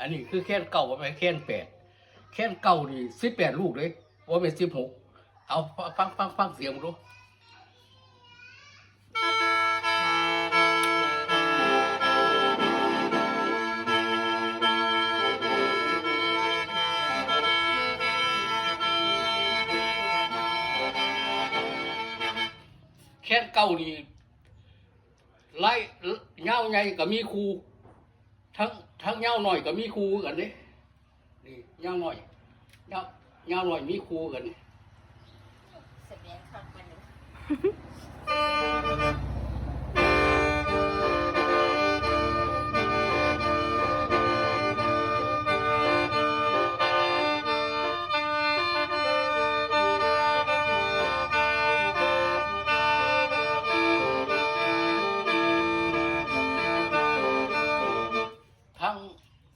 อันนี้คือแค่นเก่าว่าเป็นแค่นแปดแค่นเก่านี่สิบแปดลูกเลยว่าเป็นสิบหกเอาฟังฟังฟังเสียงดูแค่นเก่านี่ไล่เงาใหญ่ก็มีครู ทั้งทั้งเงาหน่อยก็มีครูกันนี่นี่เงาหน่อยเงาเงาหน่อยมีครูกันนี่แสดงคักมันอยู่